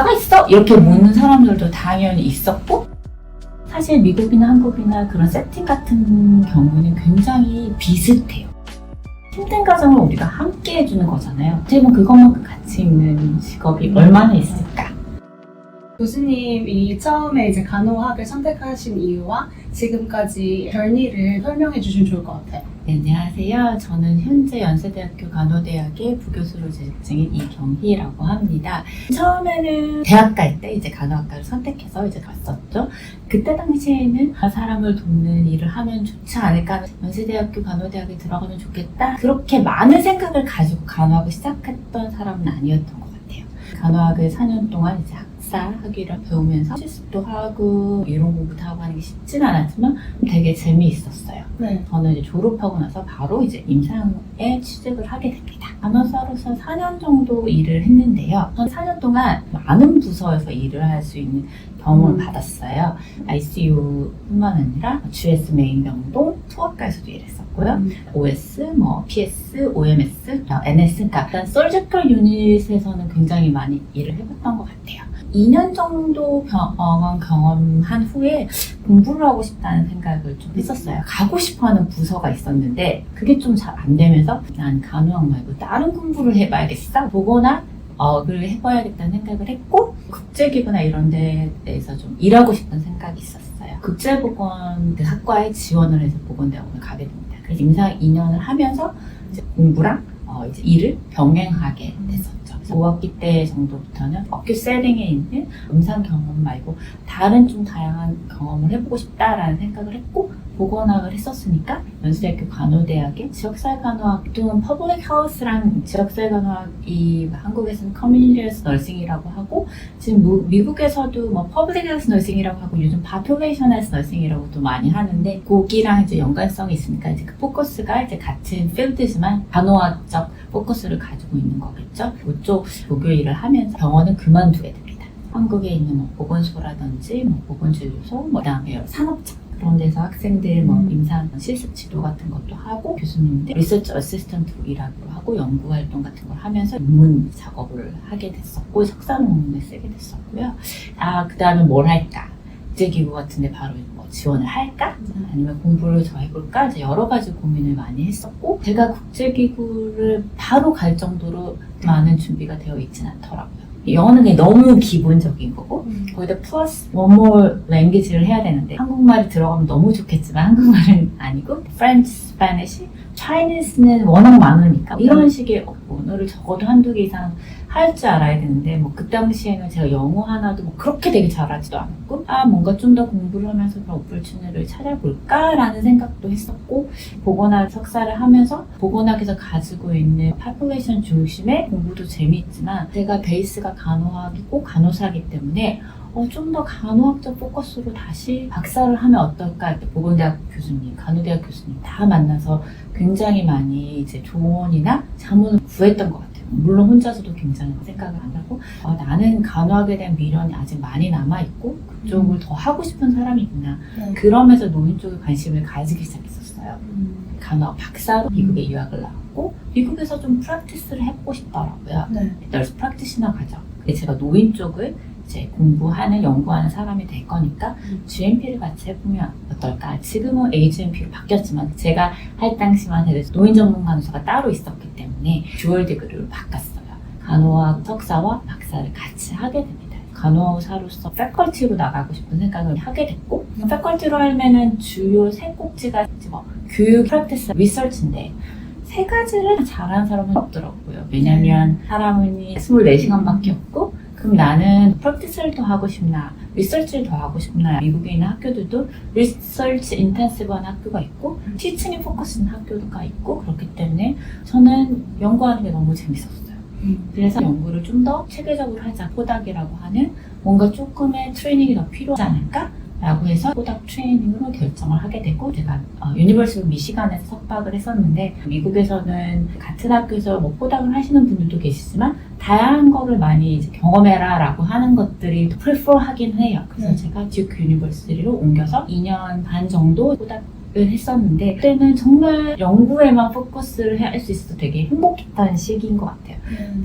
박사가 있어? 이렇게 묻는 사람들도 당연히 있었고 사실 미국이나 한국이나 그런 세팅 같은 경우는 굉장히 비슷해요. 힘든 과정을 우리가 함께 해주는 거잖아요. 어떻게 보면 그것만큼 가치 있는 직업이 얼마나 있을까? 교수님이 처음에 이제 간호학을 선택하신 이유와 지금까지 별니를 설명해 주시면 좋을 것 같아요. 네, 안녕하세요. 저는 현재 연세대학교 간호대학의 부교수로 재직 중인 이경희라고 합니다. 처음에는 대학 갈 때 이제 간호학과를 선택해서 이제 갔었죠. 그때 당시에는 아, 사람을 돕는 일을 하면 좋지 않을까. 연세대학교 간호대학에 들어가면 좋겠다. 그렇게 많은 생각을 가지고 간호학을 시작했던 사람은 아니었던 것 같아요. 간호학을 4년 동안 이제 학위를 배우면서 실습도 하고 이론 공부도 하고 하는 게 쉽진 않았지만 되게 재미있었어요. 네. 저는 이제 졸업하고 나서 바로 이제 임상에 취직을 하게 됩니다. 간호사로서 4년 정도 일을 했는데요. 전 4년 동안 많은 부서에서 일을 할 수 있는 경험을 음. 받았어요. ICU뿐만 아니라 GS 메인 병동, 소아과에서도 일했었고요. 음. OS, 뭐 PS, OMS, NS, 그러니까 일단 서지컬 유닛에서는 굉장히 많이 일을 해봤던 것 같아요. 2년 정도 병원 경험한 후에 공부를 하고 싶다는 생각을 좀 했었어요. 가고 싶어하는 부서가 있었는데 그게 좀 잘 안 되면서 난 간호학 말고 다른 공부를 해봐야겠어 보거나 어를 해봐야겠다는 생각을 했고 국제기구나 이런 데에서 좀 일하고 싶은 생각이 있었어요. 국제보건 그 학과에 지원을 해서 보건대학원을 가게 됩니다. 그래서 임상 2년을 하면서 이제 공부랑 어, 이제 일을 병행하게 됐었죠. 그래서 5학기 때 정도부터는 학교 세팅에 있는 음상 경험 말고 다른 좀 다양한 경험을 해보고 싶다라는 생각을 했고 보건학을 했었으니까 연세대학교 간호대학의 지역사회 간호학 또는 퍼블릭 하우스랑 지역사회 간호학이 한국에서는 커뮤니티스 너싱이라고 하고 지금 무- 미국에서도 뭐 퍼블릭 헬스 너싱이라고 하고 요즘 파퓰레이션 헬스 너싱이라고도 많이 하는데 거기랑 이제 연관성이 있으니까 이제 그 포커스가 이제 같은 필드지만 간호학적 포커스를 가지고 있는 거겠죠. 그쪽 조교 일을 하면서 병원은 그만두게 됩니다. 한국에 있는 뭐 보건소라든지 뭐 보건진료소, 뭐 그다음에 산업청 그런 데서 학생들 뭐 음. 임상 실습 지도 같은 것도 하고 교수님들 리서치 어시스턴트 일하기도 하고 연구 활동 같은 걸 하면서 논문 작업을 하게 됐었고 석사 논문을 쓰게 됐었고요. 아 그다음에 뭘 할까? 국제기구 같은데 바로 뭐 지원을 할까? 아니면 공부를 더 해볼까? 이제 여러 가지 고민을 많이 했었고 제가 국제기구를 바로 갈 정도로 많은 준비가 되어 있지는 않더라고요. 영어는 그냥 너무 기본적인 거고 음. 거기다 플러스 more language를 해야 되는데 한국말이 들어가면 너무 좋겠지만 한국말은 아니고 French, Spanish, Chinese는 워낙 많으니까 이런 식의 언어를 적어도 한두 개 이상 할 줄 알아야 되는데 뭐 그 당시에는 제가 영어 하나도 뭐 그렇게 되게 잘하지도 않았고 아 뭔가 좀 더 공부를 하면서 그런 오플추니를 찾아볼까라는 생각도 했었고 보건학 석사를 하면서 보건학에서 가지고 있는 파퓰레이션 중심의 공부도 재미있지만 제가 베이스가 간호학이고 간호사이기 때문에 어, 좀 더 간호학적 포커스로 다시 박사를 하면 어떨까 보건대학 교수님, 간호대학 교수님 다 만나서 굉장히 많이 이제 조언이나 자문을 구했던 것 같아요. 물론 혼자서도 굉장히 생각을 하고 어, 나는 간호학에 대한 미련이 아직 많이 남아 있고 그쪽을 더 하고 싶은 사람이구나. 네. 그러면서 노인 쪽에 관심을 가지기 시작했었어요. 음. 간호학 박사로 미국에 유학을 나왔고 미국에서 좀 프랙티스를 해보고 싶더라고요. 네. 널스 프랙티시너 과정. 근데 제가 노인 쪽을 이제 공부하는 연구하는 사람이 될 거니까 음. GMP를 같이 해보면 어떨까? 지금은 AGMP로 바뀌었지만 제가 할 당시만 해도 노인 전문 간호사가 따로 있었기 때문에 듀얼 디그리로 바꿨어요. 간호학 석사와 박사를 같이 하게 됩니다. 간호사로서 패컬티로 나가고 싶은 생각을 하게 됐고 패컬티로 하면은 주요 세 꼭지가 뭐 교육, 프랙티스, 리서치인데 세 가지를 잘하는 사람은 없더라고요. 왜냐면 사람은 24시간밖에 없고 그럼 나는 프랙티스를 더 하고 싶나 리서치를 더 하고 싶나 미국에 있는 학교들도 리서치 인텐시브한 학교가 있고 티칭에 포커스인 학교가 있고 그렇기 때문에 저는 연구하는 게 너무 재밌었어요. 음. 그래서 연구를 좀 더 체계적으로 하자. 포닥이라고 하는 뭔가 조금의 트레이닝이 더 필요하지 않을까? 라고 해서 포닥 트레이닝으로 결정을 하게 되고 제가 어, 유니버시티 미시간에서 석박을 했었는데 미국에서는 같은 학교에서 뭐 포닥을 하시는 분들도 계시지만 다양한 거를 많이 이제 경험해라 라고 하는 것들이 프리퍼 하긴 해요. 그래서 네. 제가 듀크 유니버시티로 옮겨서 2년 반 정도 포닥 했었는데 그때는 정말 연구에만 포커스를 할 수 있어서 되게 행복했던 시기인 것 같아요.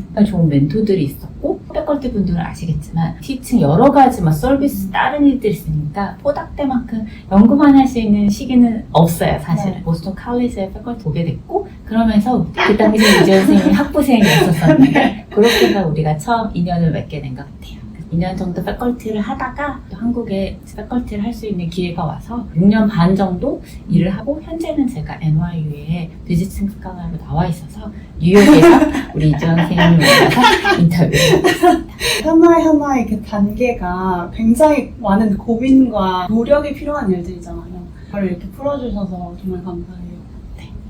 정말 좋은 멘토들이 있었고 패컬티 분들은 아시겠지만 티칭 여러 가지 막 서비스 다른 일들이 있으니까 포닥 때만큼 연구만 할 수 있는 시기는 없어요 사실은 네. 보스턴 칼리지에 패컬티 보게 됐고 그러면서 그 당시 이재 선생님이 학부생이었었는데 그렇게 해서 우리가 처음 인연을 맺게 된 것 같아요 2년 정도 패컬티를 하다가 또 한국에 패컬티를 할 수 있는 기회가 와서 6년 반 정도 일을 하고 현재는 제가 NYU에 비지팅 스카너로 나와 있어서 뉴욕에서 우리 이지원 선생님을 만나서 인터뷰를 하고 있습니다. 하나 하나의 그 단계가 굉장히 많은 고민과 노력이 필요한 일들이잖아요. 그걸 이렇게 풀어주셔서 정말 감사해요.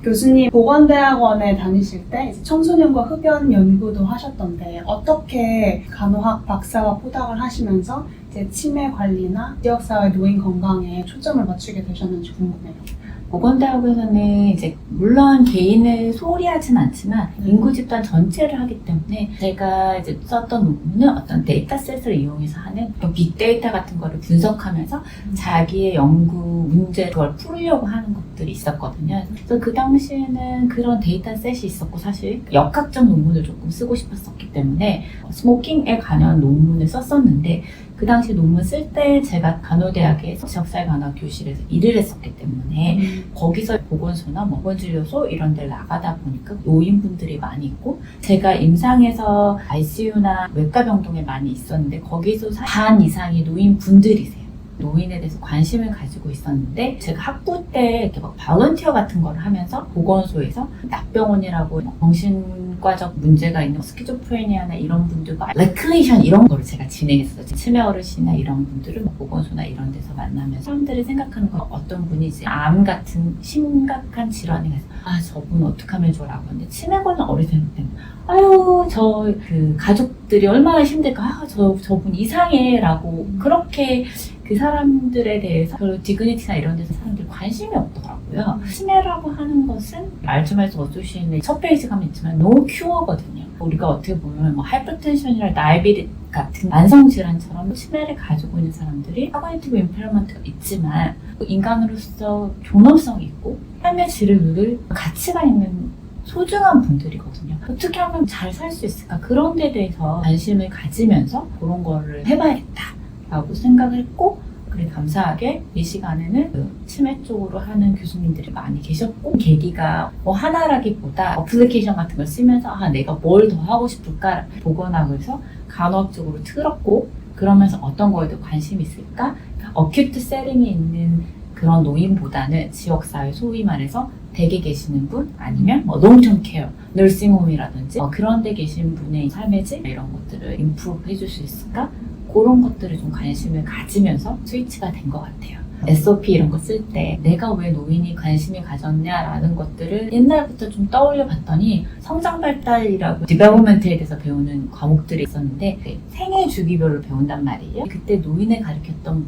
네. 교수님 보건대학원에 다니실 때 청소년과 흡연 연구도 하셨던데 어떻게 간호학 박사와 포닥을 하시면서 이제 치매 관리나 지역사회 노인 건강에 초점을 맞추게 되셨는지 궁금해요. 보건대학에서는 이제 물론 개인을 소홀히 하진 않지만 네. 인구 집단 전체를 하기 때문에 제가 이제 썼던 논문은 어떤 데이터셋을 이용해서 하는 빅데이터 같은 거를 분석하면서 자기의 연구 문제 그걸 풀려고 하는 것들이 있었거든요. 그래서 그 당시에는 그런 데이터셋이 있었고 사실 역학적 논문을 조금 쓰고 싶었었기 때문에 스모킹에 관한 논문을 썼었는데 그 당시 논문 쓸 때 제가 간호대학의 지역사회 간호 교실에서 일을 했었기 때문에 거기서 보건소나 뭐 보건진료소 이런 데를 나가다 보니까 노인분들이 많이 있고 제가 임상에서 ICU나 외과 병동에 많이 있었는데 거기서 반 이상이 노인분들이세요. 노인에 대해서 관심을 가지고 있었는데 제가 학부 때 이렇게 막 발런티어 같은 걸 하면서 보건소에서 낙병원이라고 뭐 정신과적 문제가 있는 스키조프레니아나 이런 분들과 레클레이션 이런 거를 제가 진행했어요. 치매 어르신이나 이런 분들을 뭐 보건소나 이런 데서 만나면서 사람들이 생각하는 건 어떤 분이 이제 암 같은 심각한 질환이 가서 아 저분 어떻게 하면 좋으라고 하는데 치매 걸린 어르신한테는 아유 저 그 가족들이 얼마나 힘들까 아, 저 저분 이상해라고 그렇게 그 사람들에 대해서 별로 디그니티나 이런 데서 사람들이 관심이 없더라고요. 치매라고 하는 것은 알츠하이머 어소시에이션의 첫 페이지 가면 있지만 노 큐어거든요. 우리가 어떻게 보면 뭐 하이퍼텐션이나 다이비리 같은 만성 질환처럼 치매를 가지고 있는 사람들이 커그니티브 임페러먼트가 있지만 인간으로서 존엄성이 있고 삶의 질을 누릴 가치가 있는 소중한 분들이거든요. 어떻게 하면 잘 살 수 있을까? 그런 데 대해서 관심을 가지면서 그런 거를 해봐야겠다 라고 생각을 했고 그래 감사하게 이 시간에는 그 치매 쪽으로 하는 교수님들이 많이 계셨고 계기가 뭐 하나라기보다 어플리케이션 같은 걸 쓰면서 아 내가 뭘 더 하고 싶을까 보건학에서 간호학 쪽으로 틀었고 그러면서 어떤 거에 더 관심이 있을까 어큐트 세팅이 있는 그런 노인보다는 지역사회 소위 말해서 댁에 계시는 분 아니면 뭐 롱텀 케어, 널싱홈이라든지 뭐 그런 데 계신 분의 삶의 질 이런 것들을 임프루브 해줄 수 있을까? 그런 것들을 좀 관심을 가지면서 스위치가 된 것 같아요. SOP 이런 거 쓸 때 내가 왜 노인이 관심이 가졌냐라는 것들을 옛날부터 좀 떠올려 봤더니 성장 발달이라고 디벨로먼트에 대해서 배우는 과목들이 있었는데 그 생애 주기별로 배운단 말이에요. 그때 노인을 가르쳤던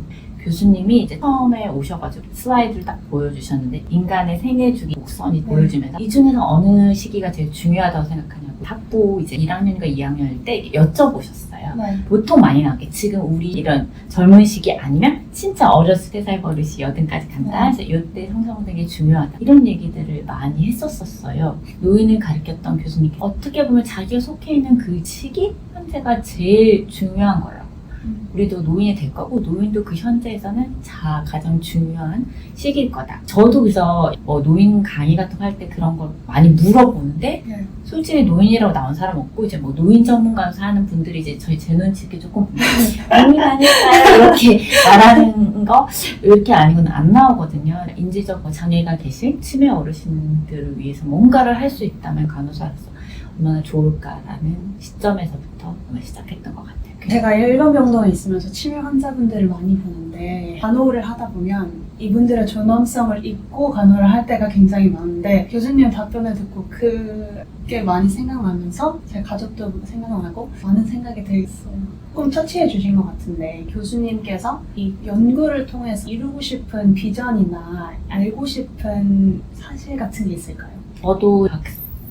교수님이 이제 처음에 오셔가지고 슬라이드를 딱 보여주셨는데 인간의 생애 주기 곡선이 보여주면서 이 중에서 어느 시기가 제일 중요하다고 생각하냐고 학부 이제 1학년과 2학년일 때 여쭤보셨어요. 네. 보통 많이 나오게 지금 우리 이런 젊은 시기 아니면 진짜 어렸을 때 살 버릇이 여든까지 간다. 그래서 이때 성장 되게 중요하다. 이런 얘기들을 많이 했었었어요. 노인을 가르쳤던 교수님께 어떻게 보면 자기가 속해 있는 그 시기 현재가 제일 중요한 거예요. 음. 우리도 노인이 될 거고 노인도 그 현재에서는 자 가장 중요한 시기일 거다. 저도 그래서 뭐 노인 강의 같은 거 할 때 그런 걸 많이 물어보는데 네. 솔직히 노인이라고 나온 사람 없고 이제 뭐 노인 전문가에서 하는 분들이 이제 저희 제 눈치게 조금 노인 아닐까요 이렇게 말하는 거 이렇게 아니고는 안 나오거든요. 인지적 뭐 장애가 계신 치매 어르신들을 위해서 뭔가를 할 수 있다면 간호사로서 얼마나 좋을까라는 시점에서부터 시작했던 것 같아요. 제가 일반 병동에 있으면서 치매 환자분들을 많이 보는데 간호를 하다 보면 이분들의 존엄성을 잊고 간호를 할 때가 굉장히 많은데 교수님 답변을 듣고 그게 많이 생각나면서 제 가족도 생각나고 많은 생각이 들었어요. 조금 터치해 주신 것 같은데 교수님께서 이 연구를 통해서 이루고 싶은 비전이나 알고 싶은 사실 같은 게 있을까요? 저도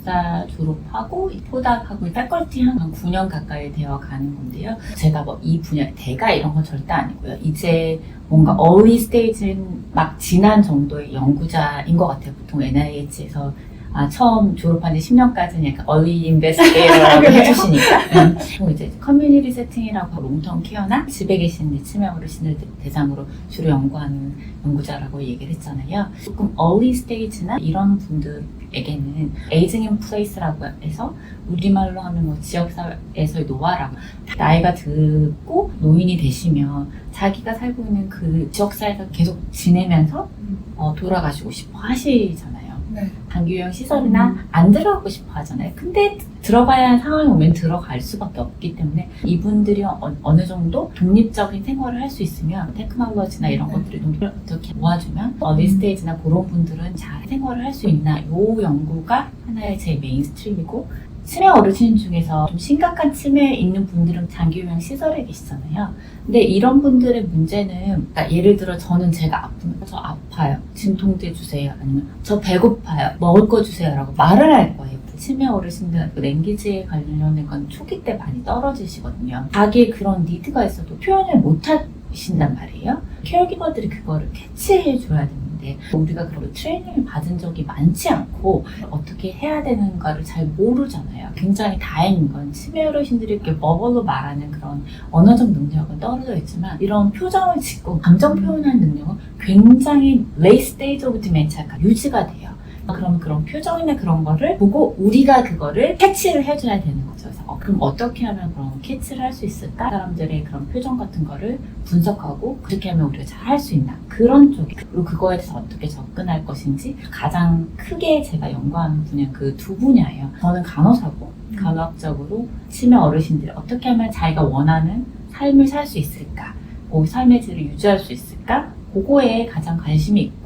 박사 졸업하고 포닥하고 패컬티 한 9년 가까이 되어 가는 건데요. 제가 뭐 이 분야 대가 이런 건 절대 아니고요. 이제 뭔가 어리 스테이지는 막 지난 정도의 연구자인 것 같아요. 보통 NIH에서 아, 처음 졸업한 지 10년까지는 약간 얼리 인베스테이터라고 그래요? 해주시니까. 음. 그리고 이제 커뮤니티 세팅이라고 롱텀 케어나 집에 계신 이제 치매 어르신을 대- 대상으로 주로 연구하는 연구자라고 얘기를 했잖아요. 조금 얼리 스테이지나 이런 분들에게는 에이징 인 플레이스라고 해서 우리말로 하면 뭐 지역사회에서의 노화라고 나이가 듣고 노인이 되시면 자기가 살고 있는 그 지역사회에서 계속 지내면서 음. 어, 돌아가시고 싶어 하시잖아요. 네. 장기요양 시설이나 안 들어가고 싶어 하잖아요. 근데 들어가야 하는 상황이 오면 들어갈 수밖에 없기 때문에 이분들이 어, 느 정도 독립적인 생활을 할 수 있으면 테크놀로지나 이런 네. 것들이 좀 어떻게 모아주면 어리 스테이지나 그런 분들은 잘 생활을 할 수 있나 요 연구가 하나의 제 메인스트림이고 치매 어르신 중에서 좀 심각한 치매 있는 분들은 장기요양 시설에 계시잖아요. 근데 이런 분들의 문제는 그러니까 예를 들어 저는 제가 아프면 저 아파요. 진통제 주세요. 아니면 저 배고파요. 먹을 거 주세요라고 말을 할 거예요. 치매 어르신들 그 랭귀지에 관련된 건 초기 때 많이 떨어지시거든요. 자기의 그런 니드가 있어도 표현을 못 하신단 말이에요. 케어기버들이 그거를 캐치해 줘야 되는데 우리가 그런 트레이닝을 받은 적이 많지 않고 어떻게 해야 되는가를 잘 모르잖아요. 굉장히 다행인 건 치매 어르신들이 이렇게 버벌로 말하는 그런 언어적 능력은 떨어져 있지만 이런 표정을 짓고 감정 표현하는 능력은 굉장히 레이 스테이지 오브 디멘치아가 유지가 돼요. 그럼 그런 표정이나 그런 거를 보고 우리가 그거를 캐치를 해줘야 되는 거죠. 그래서 어, 그럼 어떻게 하면 그런 캐치를 할 수 있을까? 사람들의 그런 표정 같은 거를 분석하고 그렇게 하면 우리가 잘 할 수 있나? 그런 쪽이 그리고 그거에 대해서 어떻게 접근할 것인지 가장 크게 제가 연구하는 분야 그 두 분야예요. 저는 간호사고 간호학적으로 치매 어르신들이 어떻게 하면 자기가 원하는 삶을 살 수 있을까? 그 삶의 질을 유지할 수 있을까? 그거에 가장 관심이 있고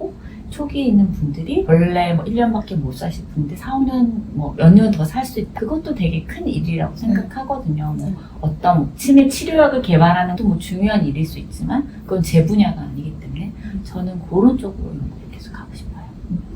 초기에 있는 분들이 원래 뭐 1년밖에 못 사실 분들 4, 5년 뭐 몇 년 더 살 수 있다. 그것도 되게 큰 일이라고 생각하거든요. 뭐 네. 어떤 치매 치료약을 개발하는 것도 뭐 중요한 일일 수 있지만 그건 제 분야가 아니기 때문에 저는 그런 쪽으로 연구를 계속 하고 싶어요.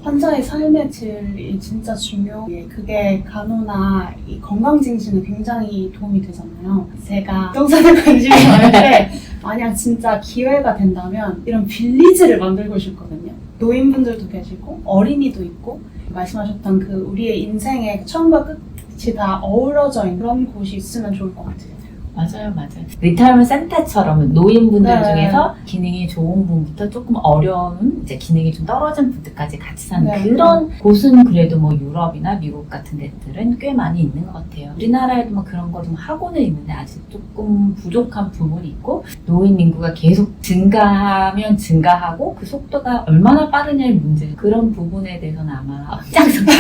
환자의 삶의 질이 진짜 중요해. 그게 간호나 이 건강 증진에 굉장히 도움이 되잖아요. 제가 부동산에 관심이 많은데 만약 진짜 기회가 된다면 이런 빌리지를 만들고 싶거든요. 노인분들도 계시고 어린이도 있고 말씀하셨던 그 우리의 인생의 그 처음과 끝이 다 어우러져 있는 그런 곳이 있으면 좋을 것 같아요. 맞아요, 맞아요. 리타이먼 센터처럼 노인분들 네. 중에서 기능이 좋은 분부터 조금 어려운 이제 기능이 좀 떨어진 분들까지 같이 사는 네. 그런 곳은 그래도 뭐 유럽이나 미국 같은 데들은 꽤 많이 있는 것 같아요. 우리나라에도 뭐 그런 거 좀 하고는 있는데 아직 조금 부족한 부분이 있고 노인 인구가 계속 증가하면 증가하고 그 속도가 얼마나 빠르냐의 문제 그런 부분에 대해서는 아마 앞장서고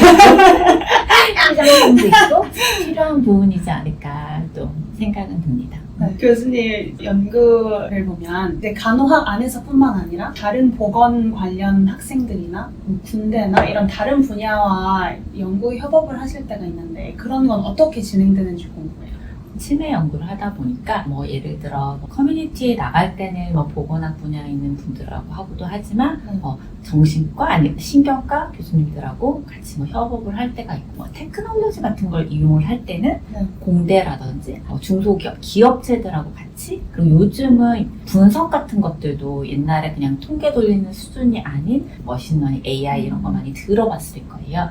시장성도 있고 필요한 부분이지 않을까 또 생각은 듭니다. 네, 교수님 연구를 보면 이제 간호학 안에서뿐만 아니라 다른 보건 관련 학생들이나 뭐 군대나 이런 다른 분야와 연구 협업을 하실 때가 있는데 그런 건 어떻게 진행되는지 궁금해요. 치매 연구를 하다 보니까 뭐 예를 들어 뭐 커뮤니티에 나갈 때는 뭐 보건학 분야에 있는 분들하고 하고도 하지만 네. 어, 정신과 아니면 신경과 교수님들하고 같이 뭐 협업을 할 때가 있고 뭐 테크놀로지 같은 걸 이용을 할 때는 네. 공대라든지 뭐 중소기업 기업체들하고 같이 그리고 요즘은 분석 같은 것들도 옛날에 그냥 통계 돌리는 수준이 아닌 머신러닝 AI 이런 거 많이 들어봤을 거예요.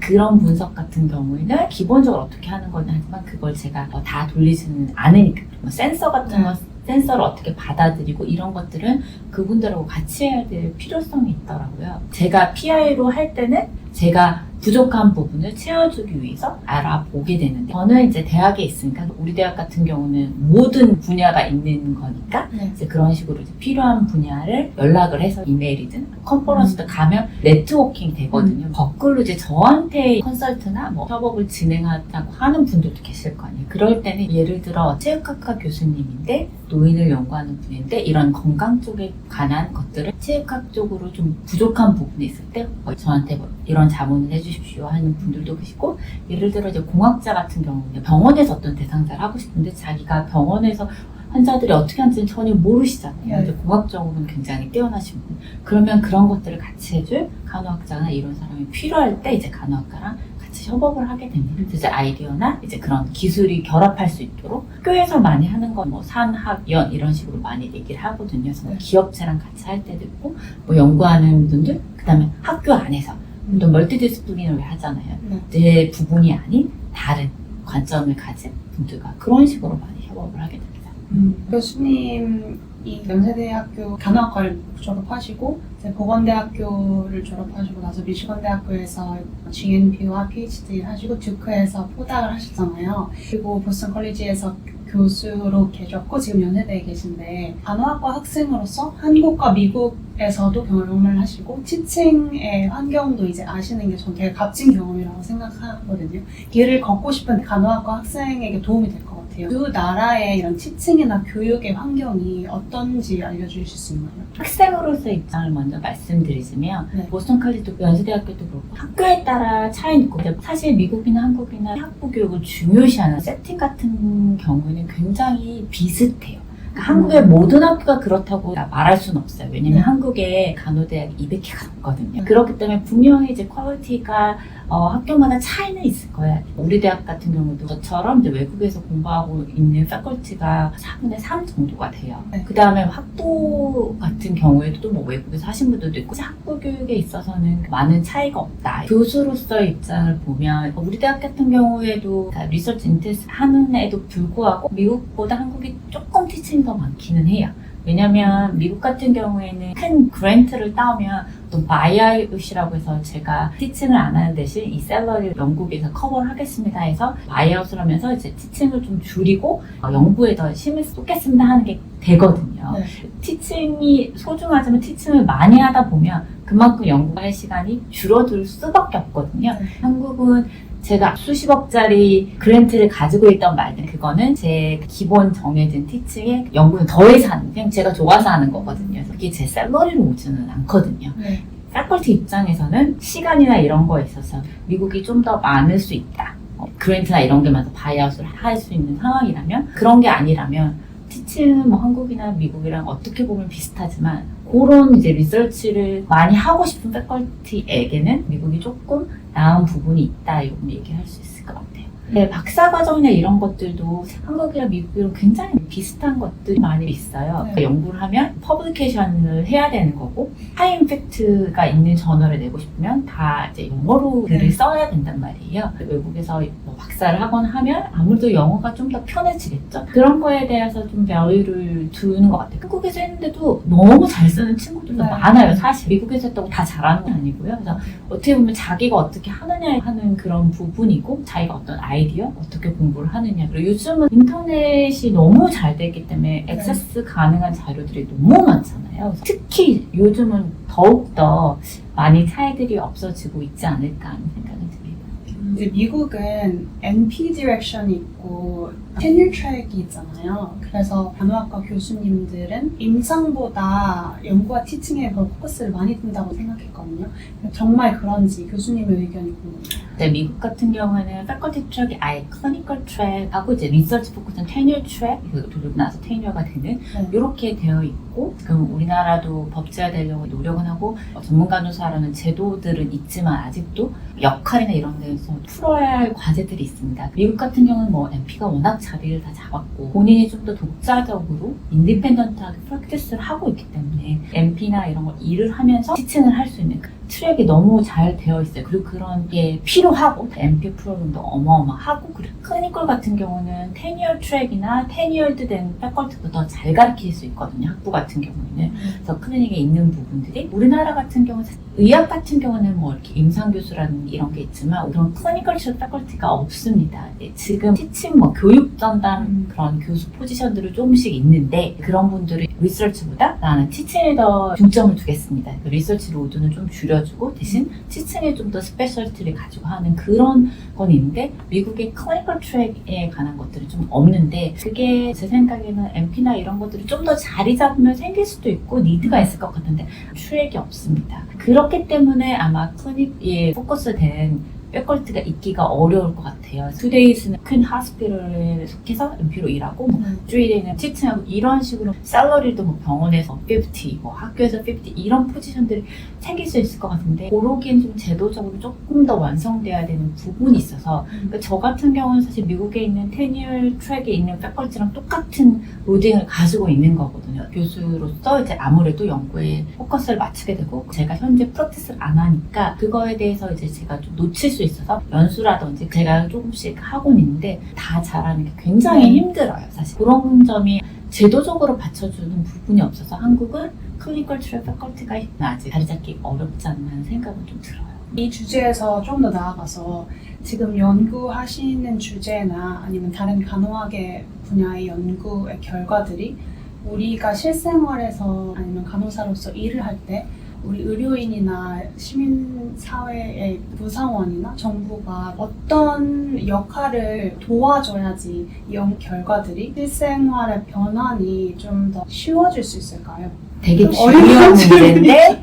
그런 분석 같은 경우에는 기본적으로 어떻게 하는 거는 하지만 그걸 제가 어, 다 돌리지는 않으니까 뭐 센서 같은 네. 거 센서를 어떻게 받아들이고 이런 것들은 그분들하고 같이 해야 될 필요성이 있더라고요. 제가 PI로 할 때는 제가 부족한 부분을 채워주기 위해서 알아보게 되는데 저는 이제 대학에 있으니까 우리 대학 같은 경우는 모든 분야가 있는 거니까 네. 이제 그런 식으로 이제 필요한 분야를 연락을 해서 이메일이든 컨퍼런스도 가면 네트워킹 되거든요. 거꾸로 이제 저한테 컨설트나 뭐 협업을 진행하자고 하는 분들도 계실 거 아니에요. 그럴 때는 예를 들어 체육학과 교수님인데 노인을 연구하는 분인데 이런 건강 쪽에 관한 것들을 체육학 쪽으로 좀 부족한 부분이 있을 때 어, 저한테 뭐 이런 자문을 해주 십시오 하는 분들도 계시고 예를 들어 이제 공학자 같은 경우는 병원에서 어떤 대상자를 하고 싶은데 자기가 병원에서 환자들이 어떻게 하는지는 전혀 모르시잖아요. 네. 공학적으로는 굉장히 뛰어나신 분. 그러면 그런 것들을 같이 해줄 간호학자나 이런 사람이 필요할 때 이제 간호학과랑 같이 협업을 하게 됩니다. 이제 아이디어나 이제 그런 기술이 결합할 수 있도록 학교에서 많이 하는 건 뭐 산학연 이런 식으로 많이 얘기를 하거든요. 그래서 뭐 네. 기업체랑 같이 할 때도 있고 뭐 연구하는 분들 그다음에 학교 안에서 또 멀티디스플리너를 하잖아요. 네. 내 부분이 아닌 다른 관점을 가진 분들과 그런 식으로 많이 협업을 하게 됩니다. 음, 교수님 이 연세대학교 간호학과를 졸업하시고 이제 보건대학교를 졸업하시고 나서 미시건대학교에서 GNP와 PhD 하시고 듀크에서 포닥을 하셨잖아요. 그리고 보스턴 컬리지에서 교수로 계셨고 지금 연세대에 계신데 간호학과 학생으로서 한국과 미국에서도 경험을 하시고 티칭의 환경도 이제 아시는 게 전 되게 값진 경험이라고 생각하거든요. 길을 걷고 싶은 간호학과 학생에게 도움이 될 것 같아요. 두 나라의 이런 티칭이나 교육의 환경이 어떤지 알려주실 수 있나요? 학생으로서의 입장을 먼저 말씀드리자면 네. 보스턴 칼리지도 연세대학교도 그렇고 학교에 따라 차이는 있고 사실 미국이나 한국이나 학부 교육을 중요시하는 세팅 같은 경우에는 굉장히 비슷해요. 그러니까 한국의 모든 학교가 그렇다고 말할 수는 없어요. 왜냐면 네. 한국에 간호대학이 200개가 넘거든요. 그렇기 때문에 분명히 이제 퀄리티가 어, 학교마다 차이는 있을 거예요. 우리 대학 같은 경우도 저처럼 이제 외국에서 공부하고 있는 패컬티가 4분의 3 정도가 돼요. 네. 그 다음에 학부 같은 경우에도 또 뭐 외국에서 하신 분들도 있고 학부 교육에 있어서는 많은 차이가 없다. 교수로서의 입장을 보면 우리 대학 같은 경우에도 다 리서치 인테스 하는 애도 불구하고 미국보다 한국이 조금 티칭이 더 많기는 해요. 왜냐면 미국 같은 경우에는 큰 그랜트를 따오면 또 바이아웃이라고 해서 제가 티칭을 안 하는 대신 이 셀러리를 영국에서 커버를 하겠습니다 해서 바이아웃을 하면서 이제 티칭을 좀 줄이고 어, 연구에 더 힘을 쏟겠습니다 하는 게 되거든요. 네. 티칭이 소중하지만 티칭을 많이 하다 보면 그만큼 연구할 시간이 줄어들 수밖에 없거든요. 네. 한국은 제가 수십억짜리 그랜트를 가지고 있던 말든 그거는 제 기본 정해진 티칭에 연구는 더해서 하는 그냥 제가 좋아서 하는 거거든요. 그게 제 셀러리로 오지는 않거든요. 네. 패컬티 입장에서는 시간이나 이런 거에 있어서 미국이 좀 더 많을 수 있다. 어, 그랜트나 이런 게 많아서 바이아웃을 할 수 있는 상황이라면 그런 게 아니라면 티칭은 뭐 한국이나 미국이랑 어떻게 보면 비슷하지만 그런 이제 리서치를 많이 하고 싶은 패컬티에게는 미국이 조금 나은 부분이 있다 이런 얘기할 수 있을 것 같아요. 네, 박사 과정이나 이런 것들도 한국이랑 미국이랑 굉장히 비슷한 것들이 많이 있어요. 네. 연구를 하면 퍼블리케이션을 해야 되는 거고 하이 임팩트가 있는 저널을 내고 싶으면 다 이제 영어로 글을 네. 써야 된단 말이에요. 외국에서 뭐 박사를 하거나 하면 아무래도 영어가 좀 더 편해지겠죠. 그런 거에 대해서 좀 배우를 두는 것 같아요. 한국에서 했는데도 너무 잘 쓰는 친구들도 네. 많아요. 사실 미국에서 했다고 다 잘하는 건 아니고요. 그래서 어떻게 보면 자기가 어떻게 하느냐 하는 그런 부분이고 자기가 어떤 아이 디어 어떻게 공부를 하느냐 그리고 요즘은 인터넷이 너무 잘 되기 때문에 네. 액세스 가능한 자료들이 너무 많잖아요. 특히 요즘은 더욱더 많이 차이들이 없어지고 있지 않을까 하는 생각은 듭니다. 이제 미국은 NP 디렉션이 있고 테뉴 트랙이 있잖아요. 그래서 간호학과 교수님들은 임상보다 연구와 티칭에 더 포커스를 많이 둔다고 생각했거든요. 정말 그런지 교수님의 의견이 궁금해요. 네, 미국 같은 경우에는 패컬티 트랙이 아예 클리니컬 트랙하고 이제 리서치 포커스는 테뉴어 트랙 그리고 나서 테뉴어가 되는 네. 이렇게 되어 있고 지금 우리나라도 법제화 되려고 노력은 하고 어, 전문 간호사라는 제도들은 있지만 아직도 역할이나 이런 데서 풀어야 할 과제들이 있습니다. 미국 같은 경우는 뭐 MP가 워낙 자리를 다 잡았고 본인이 좀 더 독자적으로 인디펜던트하게 프랙티스를 하고 있기 때문에 MP나 이런 걸 일을 하면서 티칭을 할 수 있는 그 트랙이 너무 잘 되어 있어요. 그리고 그런 게 필요하고 MP 프로그램도 어마어마하고 그리고 클리니컬 같은 경우는 테니얼 트랙이나 테니얼드 된 패컬티도 더 잘 가르칠 수 있거든요. 학부 같은 경우에는. 그래서 클리닉에 있는 부분들이 우리나라 같은 경우는 의학 같은 경우는 뭐 이렇게 임상 교수라는 이런 게 있지만 그런 클리니컬 치 패컬티가 없습니다. 네, 지금 티칭 뭐 교육 전담 음. 그런 교수 포지션들이 조금씩 있는데 그런 분들이 리서치보다 나는 티칭에 더 중점을 두겠습니다. 그 리서치 로드는 좀 줄여주고 대신 티칭에 좀 더 스페셜티를 가지고 하는 그런 건 있는데 미국의 클리니컬 트랙에 관한 것들이 좀 없는데 그게 제 생각에는 MP나 이런 것들이 좀 더 자리 잡으면 생길 수도 있고 니드가 있을 것 같은데 트랙이 없습니다. 그렇기 때문에 아마 클리닉에 포커스된 패컬티가 있기가 어려울 것 같아요. 투데이스는 큰 하스피럴에 속해서 MP로 일하고 뭐 주일에는 티칭하고 이런 식으로 셀러리도 뭐 병원에서 50, 뭐 학교에서 50 이런 포지션들이 생길 수 있을 것 같은데 고로기엔 좀 제도적으로 조금 더 완성돼야 되는 부분이 있어서 그러니까 저 같은 경우는 사실 미국에 있는 테니얼 트랙에 있는 패컬티랑 똑같은 로딩을 가지고 있는 거거든요. 교수로서 이제 아무래도 연구에 포커스를 맞추게 되고 제가 현재 프로테스를 안 하니까 그거에 대해서 이제 제가 좀 놓칠 수 있어서 연수라든지 제가 조금씩 하고는 있는데 다 잘하는 게 굉장히 네. 힘들어요. 사실 그런 점이 제도적으로 받쳐주는 부분이 없어서 한국은 클리니컬 트랙 패컬티가 아직 자리 잡기 어렵지 않나 하는 생각은 좀 들어요. 이 주제에서 좀 더 나아가서 지금 연구하시는 주제나 아니면 다른 간호학의 분야의 연구의 결과들이 우리가 실생활에서 아니면 간호사로서 일을 할 때 우리 의료인이나 시민사회의 구성원이나 정부가 어떤 역할을 도와줘야지 이 연- 결과들이 실생활의 변환이 좀 더 쉬워질 수 있을까요? 되게 좀 중요한 문제인데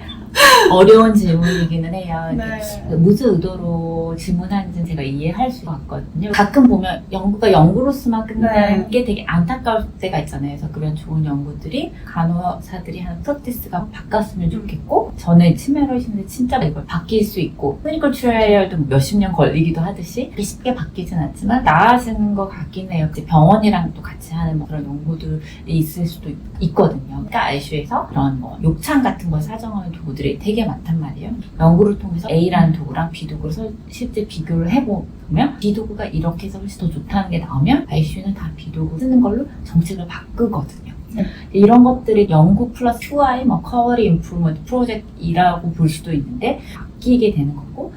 어려운 질문이기는 해요. 네. 무슨 의도로 질문하는지는 제가 이해할 수가 없거든요. 가끔 보면 연구가 연구로서만 끝나는 네. 게 되게 안타까울 때가 있잖아요. 그래서 그런 좋은 연구들이 간호사들이 하는 프랙티스가 바꿨으면 좋겠고 저는 치매로 있는데 진짜 이걸 바뀔 수 있고 클리니컬 트라이얼도 몇십 년 걸리기도 하듯이 쉽게 바뀌진 않지만 나아지는 것 같긴 해요. 이제 병원이랑 또 같이 하는 뭐 그런 연구들이 있을 수도 있- 있거든요. 그러니까 ICU에서 그런 뭐 욕창 같은 걸 사정하는 도구들이 되게 많단 말이에요. 연구를 통해서 A라는 도구랑 B 도구를 설- 실제 비교를 해보면 B 도구가 이렇게 해서 훨씬 더 좋다는 게 나오면 ICU는 다 B 도구 쓰는 걸로 정책을 바꾸거든요. 네. 이런 것들이 연구 플러스 QI, 뭐 쿼리 인프루먼트 프로젝트이라고 볼 수도 있는데 바뀌게 되는 거고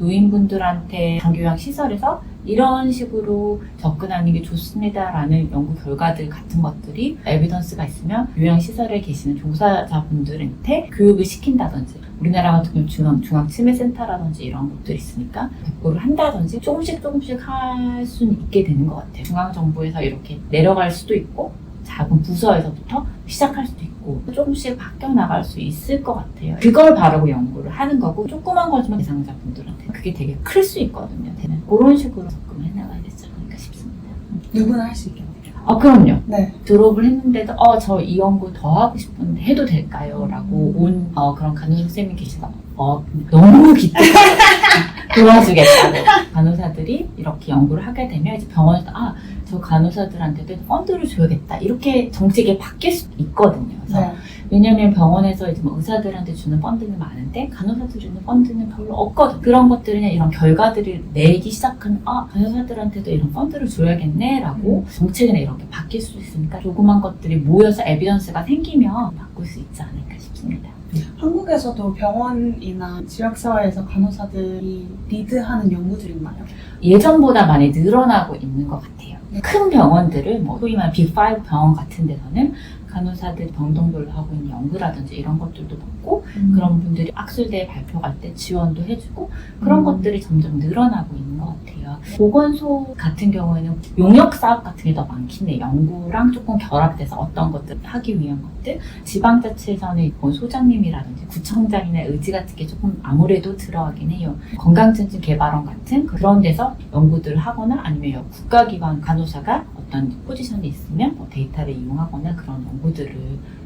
노인분들한테 장교양 시설에서 이런 식으로 접근하는 게 좋습니다라는 연구 결과들 같은 것들이 에비던스가 있으면 요양시설에 계시는 종사자분들한테 교육을 시킨다든지 우리나라 같은 경우 중앙, 중앙치매센터라든지 이런 것들이 있으니까 배포를 한다든지 조금씩 조금씩 할 수는 있게 되는 것 같아요. 중앙정부에서 이렇게 내려갈 수도 있고 작은 부서에서부터 시작할 수도 있고 조금씩 바뀌어 나갈 수 있을 것 같아요. 그걸 바라고 연구를 하는 거고 조그만 거지만 대상자분들한테 그게 되게 클 수 있거든요. 되는 그런 식으로 접근해 나가야 되지 않을까 싶습니다. 누구나 할 수 있겠네요. 아 그럼요. 네. 드롭을 했는데도 어 저 이 연구 더 하고 싶은데 해도 될까요? 라고 온 어, 그런 간호사 선생님이 계시다. 어 너무 기특해. 도와주겠다고 간호사들이 이렇게 연구를 하게 되면 이제 병원에서 아 저 간호사들한테도 펀드를 줘야겠다 이렇게 정책이 바뀔 수 있거든요. 그래서 네. 왜냐면 병원에서 이제 뭐 의사들한테 주는 펀드는 많은데 간호사들 주는 펀드는 별로 없거든. 그런 것들이나 이런 결과들을 내기 시작하면 아 간호사들한테도 이런 펀드를 줘야겠네라고 정책이나 이런 게 바뀔 수 있으니까 조그만 것들이 모여서 에비던스가 생기면 바꿀 수 있지 않을까 싶습니다. 한국에서도 병원이나 지역사회에서 간호사들이 리드하는 연구들이 있나요? 예전보다 많이 늘어나고 있는 것 같아요. 네. 큰 병원들을 뭐 소위 말하는 빅5 병원 같은 데서는 간호사들 병동별로 하고 있는 연구라든지 이런 것들도 받고 그런 분들이 학술대에 발표할 때 지원도 해주고 그런 음. 것들이 점점 늘어나고 있는 것 같아요. 보건소 같은 경우에는 용역 사업 같은 게 더 많긴 해요. 연구랑 조금 결합돼서 어떤 것들 하기 위한 것들 지방자치에서는 뭐 소장님이라든지 구청장이나 의지 같은 게 조금 아무래도 들어가긴 해요. 건강증진 개발원 같은 그런 데서 연구들을 하거나 아니면 국가기관 간호사가 어떤 포지션이 있으면 뭐 데이터를 이용하거나 그런 연구들을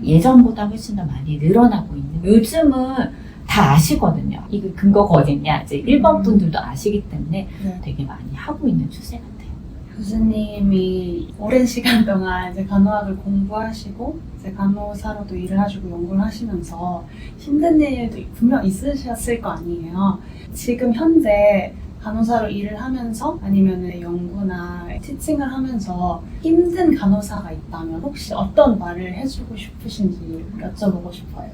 예전보다 훨씬 더 많이 늘어나고 있는 요즘은 다 아시거든요. 이거 근거가 어딨냐 이제 일반 분들도 아시기 때문에 네. 되게 많이 하고 있는 추세 같아요. 교수님이 오랜 시간 동안 이제 간호학을 공부하시고 이제 간호사로도 일을 하시고 연구를 하시면서 힘든 일도 분명 있으셨을 거 아니에요. 지금 현재 간호사로 일을 하면서 아니면 연구나 티칭을 하면서 힘든 간호사가 있다면 혹시 어떤 말을 해주고 싶으신지 여쭤보고 싶어요.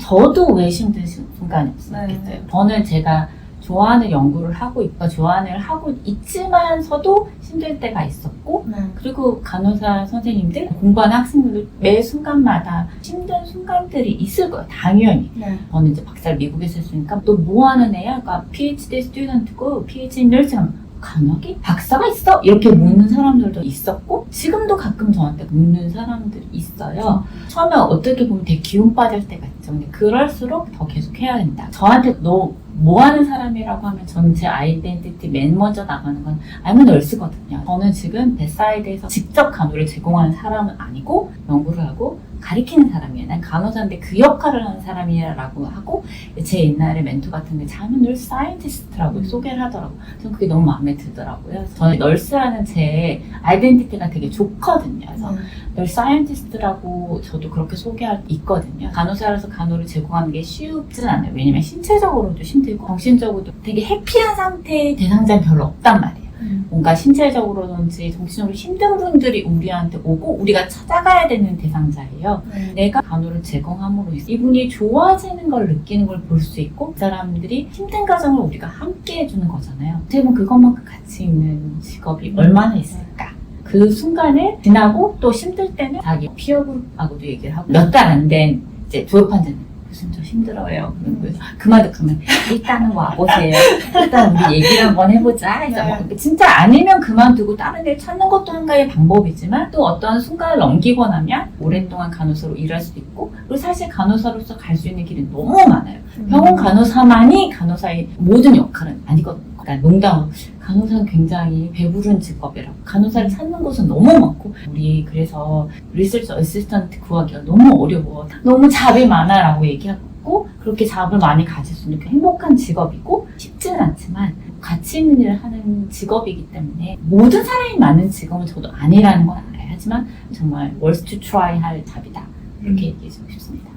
저도 왜 힘든 순간이 없었겠어요. 네. 저는 제가 좋아하는 연구를 하고 있고 좋아하는 일 하고 있지만서도 힘들 때가 있었고 네. 그리고 간호사 선생님들 공부하는 학생들도 매 순간마다 힘든 순간들이 있을 거예요. 당연히. 네. 저는 이제 박사를 미국에서 했으니까 또 뭐 하는 애야? 그러니까 PhD 스튜던트고 PhD 너스면 간호학이 박사가 있어? 이렇게 묻는 사람들도 있었고 지금도 가끔 저한테 묻는 사람들이 있어요. 처음에 어떻게 보면 되게 기운 빠질 때가 있죠. 근데 그럴수록 더 계속 해야 된다. 저한테 너 뭐 하는 사람이라고 하면 저는 제 아이덴티티 맨 먼저 나가는 건 I'm a nurse거든요. 저는 지금 베사이드에서 직접 간호를 제공하는 사람은 아니고 연구를 하고 가리키는 사람이에요. 난 간호사인데 그 역할을 하는 사람이라고 하고 제 옛날에 멘토 같은 데 자면 널 사이언티스트라고 소개를 하더라고요. 전 그게 너무 마음에 들더라고요. 저는 널스라는 제 아이덴티티가 되게 좋거든요. 그래서 널 사이언티스트라고 저도 그렇게 소개할 때 있거든요. 간호사라서 간호를 제공하는 게 쉽지는 않아요. 왜냐면 신체적으로도 힘들고 정신적으로도 되게 해피한 상태의 대상자는 별로 없단 말이에요. 뭔가 신체적으로든지 정신적으로 힘든 분들이 우리한테 오고 우리가 찾아가야 되는 대상자예요. 네. 내가 간호를 제공함으로 인해 이분이 좋아지는 걸 느끼는 걸 볼 수 있고 그 사람들이 힘든 과정을 우리가 함께 해주는 거잖아요. 어떻게 보면 그것만큼 가치 있는 직업이 얼마나 있을까? 그 순간을 지나고 또 힘들 때는 자기 피어그룹하고도 얘기를 하고 몇 달 안 된 이제 졸업한 무 슨저 힘들어요. 그래서 그만 그러면 일단은 와보세요. 일단 우리 얘기를 한번 해보자. 그래서 네. 뭐 진짜 아니면 그만두고 다른 일 찾는 것도 한가의 방법이지만 또 어떤 순간을 넘기고 나면 오랫동안 간호사로 일할 수도 있고 그리고 사실 간호사로서 갈 수 있는 길이 너무 많아요. 병원 간호사만이 간호사의 모든 역할은 아니거든요. 그러니까 농담으로 간호사는 굉장히 배부른 직업이라고 간호사를 찾는 곳은 너무 많고 우리 그래서 리서치 어시스턴트 구하기가 너무 어려워. 너무 잡이 많아라고 얘기하고 그렇게 잡을 많이 가질 수 있는 그 행복한 직업이고 쉽지는 않지만 가치 있는 일을 하는 직업이기 때문에 모든 사람이 맞는 직업은 저도 아니라는 건 알아요. 하지만 정말 to try 할 잡이다. 이렇게 얘기해 주고 싶습니다.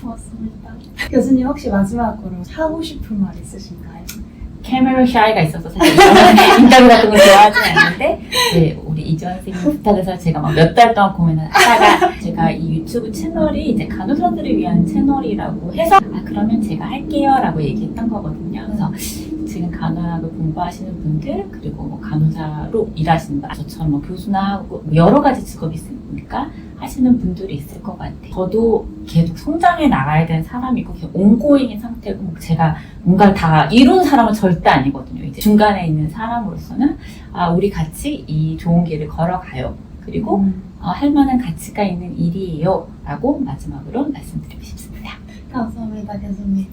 고맙습니다. 교수님 혹시 마지막으로 하고 싶은 말 있으신가요? 캐메라 샤이가 있어서 사실 이런 인터뷰 같은 걸 좋아하진 않는데 이제 우리 이주환 선생님 부탁해서 제가 막 몇 달 동안 고민을 하다가 제가 이 유튜브 채널이 이제 간호사들을 위한 채널이라고 해서 아 그러면 제가 할게요 라고 얘기했던 거거든요. 그래서 지금 간호학을 공부하시는 분들 그리고 뭐 간호사로 일하시는 분 저처럼 뭐 교수나 하고 뭐 여러 가지 직업이 있으니까 하시는 분들이 있을 것 같아요 저도 계속 성장해 나가야 되는 사람이고 온고잉인 상태고 뭐 제가 뭔가를 다 이룬 사람은 절대 아니거든요. 이제 중간에 있는 사람으로서는 아 우리 같이 이 좋은 길을 걸어가요. 그리고 음. 어, 할 만한 가치가 있는 일이에요. 라고 마지막으로 말씀드리고 싶습니다. 감사합니다, 교수님.